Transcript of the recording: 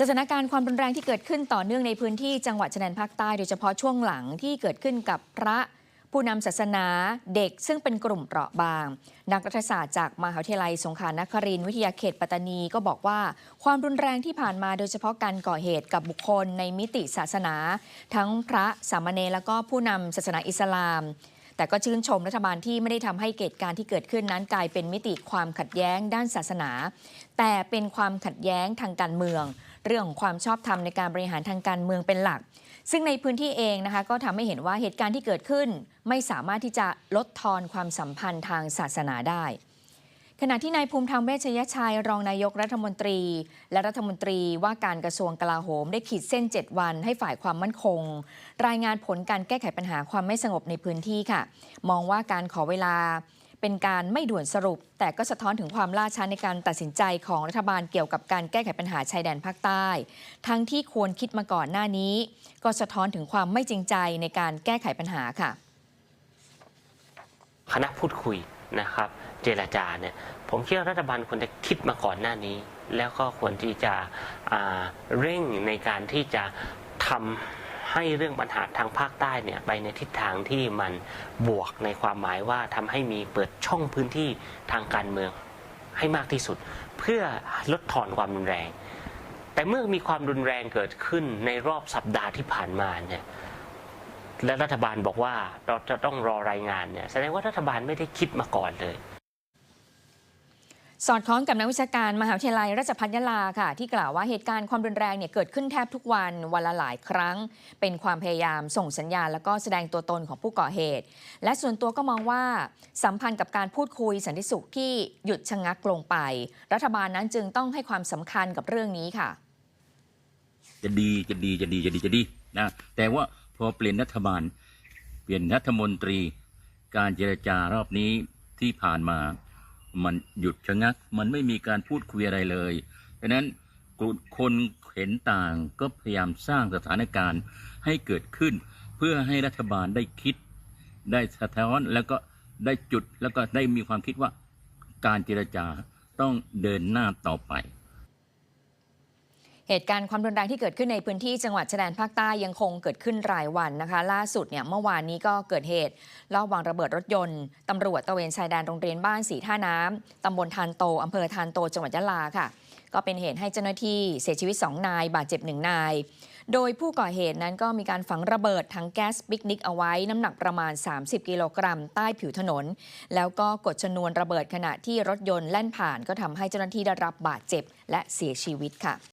สถานการณ์ความรุนแรงที่เกิดขึ้นต่อเนื่องในพื้นที่จังหวัดชายแดนภาคใต้โดยเฉพาะช่วงหลังที่เกิดขึ้นกับพระผู้นำศาสนาเด็กซึ่งเป็นกลุ่มเปราะบาง นักรัฐศาสตร์จากมหาวิทยาลัยสงขลานครินทร์วิทยาเขตปัตตานีก็บอกว่า ความรุนแรงที่ผ่านมาโดยเฉพาะการก่อเหตุกับบุคคลในมิติศาสนา ทั้งพระสามเณรแล้วก็ผู้นำศาสนาอิสลาม แต่ก็ชื่นชมรัฐบาลที่ไม่ได้ทำให้เกิดการที่เกิดขึ้นนั้นกลายเป็นมิติความขัดแย้งด้านศาสนา แต่เป็นความขัดแย้งทางการเมือง เรื่องของความชอบธรรมในการบริหารทางการเมืองเป็นหลัก ซึ่งในพื้นที่เองนะคะก็ทำให้เห็นว่าเหตุการณ์ที่เกิดขึ้น ไม่สามารถที่จะลดทอนความสัมพันธ์ทางศาสนาได้ ขณะที่นายภูมิธรรมเวชยชัยรองนายกรัฐมนตรี และรัฐมนตรีว่าการกระทรวงกลาโหม ได้ขีดเส้น 7 วันให้ฝ่ายความมั่นคง รายงานผลการแก้ไขปัญหาความไม่สงบในพื้นที่ค่ะ มองว่าการขอเวลาเป็นการไม่ด่วนสรุป แต่ก็สะท้อนถึงความล่าช้าในการตัดสินใจของรัฐบาลเกี่ยวกับการแก้ไขปัญหาชายแดนภาคใต้ ทั้งที่ควรคิดมาก่อนหน้านี้ ก็สะท้อนถึงความไม่จริงใจในการแก้ไขปัญหาค่ะ คณะพูดคุยนะครับ เจรจาเนี่ยผมคิดว่ารัฐบาลควรจะคิดมาก่อนหน้านี้ แล้วก็ควรที่จะเร่งในการที่จะทำให้เรื่องปัญหาทางภาคใต้เนี่ยไปในทิศทางที่มันบวกในความหมายว่าทำให้มีเปิดช่องพื้นที่ทางการเมืองให้มากที่สุด เพื่อลดทอนความรุนแรง แต่เมื่อมีความรุนแรงเกิดขึ้นในรอบสัปดาห์ที่ผ่านมาเนี่ยและรัฐบาลบอกว่าเราจะต้องรอรายงานเนี่ยแสดงว่ารัฐบาลไม่ได้คิดมาก่อนเลย สอดคล้องกับนักวิชาการมหาวิทยาลัยราชภัฏยะลาค่ะ ที่กล่าวว่าเหตุการณ์ความรุนแรงเนี่ยเกิดขึ้นแทบทุกวันวันละหลายครั้ง เป็นความพยายามส่งสัญญาณ แล้วก็แสดงตัวตนของผู้ก่อเหตุ และส่วนตัวก็มองว่าสัมพันธ์กับการพูดคุยสันติสุขที่หยุดชะงักลงไป รัฐบาลนั้นจึงต้องให้ความสำคัญกับเรื่องนี้ค่ะ จะดีจะดีจะดีจะดีจะดีนะแต่ว่าพอเปลี่ยนรัฐบาล เปลี่ยนรัฐมนตรี การเจรจารอบนี้ที่ผ่านมา มันหยุดชะงัก มันไม่มีการพูดคุยอะไรเลยดังนั้นคนเห็นต่างก็พยายามสร้างสถานการณ์ให้เกิดขึ้น เพื่อให้รัฐบาลได้คิด ได้สะท้อนแล้วก็ได้จุดแล้วก็ได้มีความคิดว่าการเจรจาต้องเดินหน้าต่อไป เหตุการณ์ความรุนแรงที่เกิดขึ้นในพื้นที่จังหวัดชายแดนภาคใต้ยังคงเกิดขึ้นรายวันนะคะ ล่าสุดเนี่ยเมื่อวานนี้ก็เกิดเหตุลอบวางระเบิดรถยนต์ตำรวจตะเวนชายแดนโรงเรียนบ้านสีท่าน้ำตำบลทานโตอำเภอทานโตจังหวัดยะลาค่ะ ก็เป็นเหตุให้เจ้าหน้าที่เสียชีวิต 2 นาย บาดเจ็บ 1 นาย โดยผู้ก่อเหตุนั้นก็มีการฝังระเบิดถังแก๊สปิกนิกเอาไว้น้ำหนักประมาณ 30 กิโลกรัม ใต้ผิวถนน แล้วก็กดชนวนระเบิดขณะที่รถยนต์แล่นผ่าน ก็ทำให้เจ้าหน้าที่ได้รับบาดเจ็บและเสียชีวิตค่ะ